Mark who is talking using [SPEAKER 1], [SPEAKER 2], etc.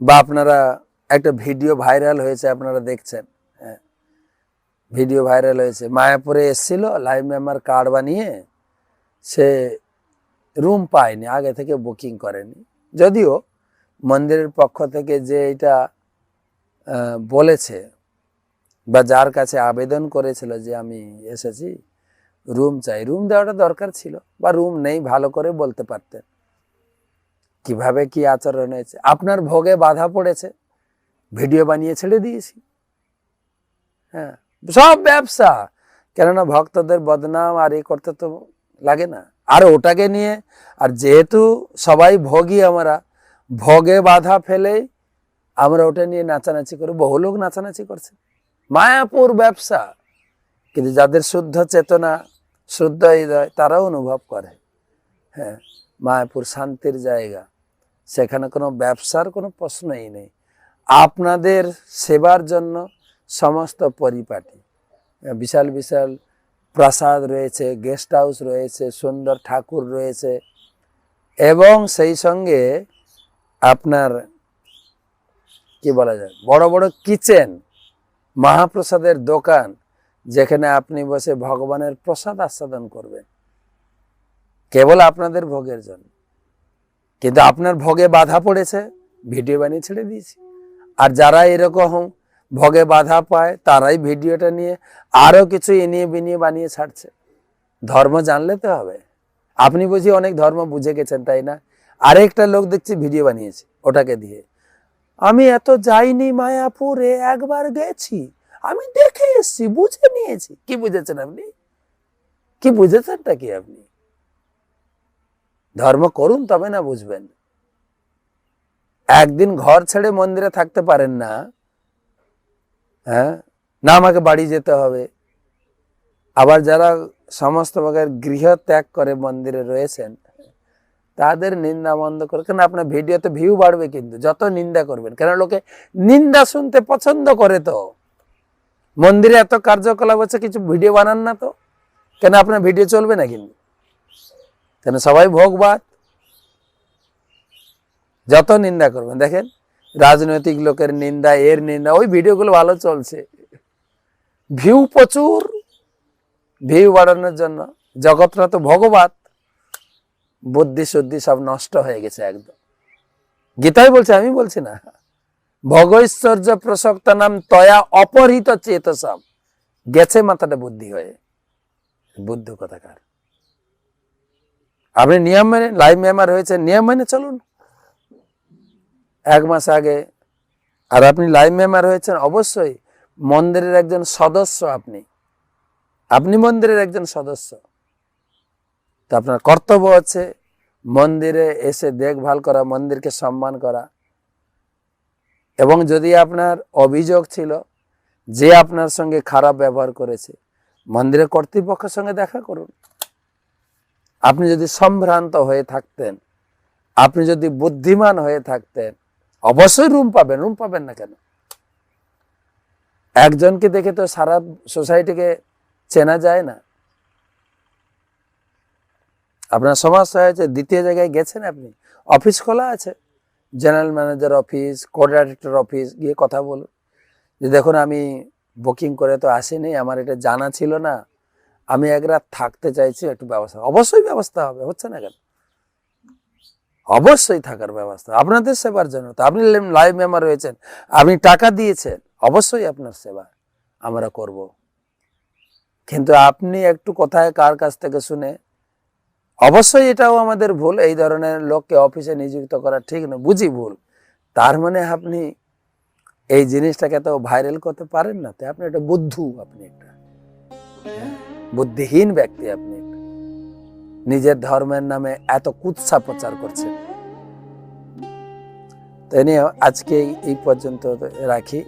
[SPEAKER 1] বা আপনারা একটা ভিডিও ভাইরাল হয়েছে আপনারা দেখছেন হ্যাঁ। ভিডিও ভাইরাল হয়েছে। মায়াপুরে এসেছিল, লাইভ মেম্বার কার্ড বানিয়ে সে রুম পায়নি, আগে থেকে বুকিং করেনি। যদিও মন্দিরের পক্ষ থেকে যে এটা বলেছে বা যার কাছে আবেদন করেছিল যে আমি এসেছি, রুম চাই। রুম দেওয়াটা দরকার ছিল বা রুম নেই, ভালো করে বলতে পারতেন। কীভাবে কি আচরণ হয়েছে? আপনার ভোগে বাধা পড়েছে? ভিডিও বানিয়ে ছেড়ে দিয়েছি। হ্যাঁ সব ব্যবসা। কেননা ভক্তদের বদনাম আর এ করতে তো লাগে না। আর ওটাকে নিয়ে, আর যেহেতু সবাই ভোগী আমরা, ভোগে বাধা ফেলেই আমরা ওটা নিয়ে নাচানাচি করি। বহু লোক নাচানাচি করছে। মায়াপুর ব্যবসা। কিন্তু যাদের শুদ্ধ চেতনা, শুদ্ধ হৃদয়, তারাও অনুভব করে। হ্যাঁ মায়াপুর শান্তির জায়গা। সেখানে কোনো ব্যবসার কোনো প্রশ্নই নেই। আপনাদের সেবার জন্য সমস্ত পরিপাটি। বিশাল বিশাল প্রাসাদ রয়েছে, গেস্ট হাউস রয়েছে, সুন্দর ঠাকুর রয়েছে এবং সেই সঙ্গে আপনার, কি বলা যায়, বড় বড় কিচেন, মহাপ্রসাদের দোকান যেখানে আপনি বসে ভগবানের প্রসাদ আস্বাদন করবেন। কেবল আপনাদের ভোগের জন্য। কিন্তু আপনার ভোগে বাধা পড়েছে, ভিডিও বানিয়ে ছেড়ে দিয়েছি। আর যারা এরকম ভোগে বাধা পায়, তারাই ভিডিওটা নিয়ে আরও কিছু এনিয়ে বিনিয়ে বানিয়ে ছাড়ছে। ধর্ম জানলে তো হবে। আপনি বুঝি অনেক ধর্ম বুঝে গেছেন, তাই না? আরেকটা লোক দেখছি ভিডিও বানিয়েছে ওটাকে দিয়ে। আমি এত যাইনি মায়াপুরে, একবার গেছি। আমি দেখে এসছি, বুঝে নিয়েছি। কি বুঝেছেন আপনি? কি বুঝেছেনটা কি আপনি? ধর্ম করুন তবে না বুঝবেন। একদিন ঘর ছেড়ে মন্দিরে থাকতে পারেন না। হ্যাঁ? না আমাকে বাড়ি যেতে হবে। আবার যারা সমস্ত প্রকার গৃহ ত্যাগ করে মন্দিরে রয়েছেন, তাদের নিন্দা বন্ধ করে, কেন আপনার ভিডিওতে ভিউ বাড়বে কিন্তু, যত নিন্দা করবেন। কেন লোকে নিন্দা শুনতে পছন্দ করে তো? মন্দিরে এত কার্যকলাপ হচ্ছে, কিছু ভিডিও বানান না তো? কেন আপনার ভিডিও চলবে না কিন্তু? কেন সবাই ভোগবাদ? যত নিন্দা করবেন। দেখেন, রাজনৈতিক লোকের নিন্দা, এর নিন্দা, ওই ভিডিওগুলো ভালো চলছে। ভিউ প্রচুর। ভিউ বাড়ানোর জন্য জগৎটা তো ভগবাত বুদ্ধি শুদ্ধি সব নষ্ট হয়ে গেছে একদম। গীতাই বলছে, আমি বলছি না। ভগৈশ্বর্য প্রসক্ত নাম তয়া অপহৃত চেতসব গেছে মাথাটা বুদ্ধি হয়ে। বুদ্ধ কথাকার? আপনি নিয়ম মেনে লাইভ মেম্বার হয়েছে নিয়ম মেনে চলুন। এক মাস আগে আর আপনি লাইভ মেম্বার হয়েছেন, অবশ্যই মন্দিরের একজন সদস্য আপনি। আপনি মন্দিরের একজন সদস্য। তো আপনার কর্তব্য হচ্ছে মন্দিরে এসে দেখভাল করা, মন্দিরকে সম্মান করা। এবং যদি আপনার অভিযোগ ছিল যে আপনার সঙ্গে খারাপ ব্যবহার করেছে, মন্দিরের কর্তৃপক্ষের সঙ্গে দেখা করুন। আপনি যদি সম্ভ্রান্ত হয়ে থাকতেন, আপনি যদি বুদ্ধিমান হয়ে থাকতেন, অবশ্যই রুম পাবেন রুম পাবেন না কেন? একজনকে দেখে তো সারা সোসাইটিকে চেনা যায় না। আপনার সমস্যা হয়েছে, দ্বিতীয় জায়গায় গেছেন আপনি? অফিস খোলা আছে? General manager office coordinator office, গিয়ে কথা বলুন। যে দেখুন, আমি বুকিং করে তো আসিনি, আমার এটা জানা ছিল না। আমি এক রাত থাকতে চাইছি একটু ব্যবস্থা। অবশ্যই ব্যবস্থা হবে হচ্ছে না কেন? অবশ্যই থাকার ব্যবস্থা আপনাদের সেবার জন্য তো। আপনি লাইভ মেম্বার রয়েছেন আপনি টাকা দিয়েছেন অবশ্যই আপনার সেবা আমরা করব। কিন্তু আপনি একটু কোথায় কার কাছ থেকে শুনে অবশ্যই এটাও আমাদের ভুল এই ধরনের লোককে অফিসে নিযুক্ত করা ঠিক না বুঝি ভুল। তার মানে আপনি এই জিনিসটাকে তো ভাইরাল করতে পারেন না তাই আপনি একটা বুদ্ধু আপনি একটা। হ্যাঁ, বুদ্ধিহীন ব্যক্তি আপনি। নিজের ধর্মের নামে এত কুৎসা প্রচার করছেন। তাই নিয়ে আজকে এই পর্যন্ত রাখি।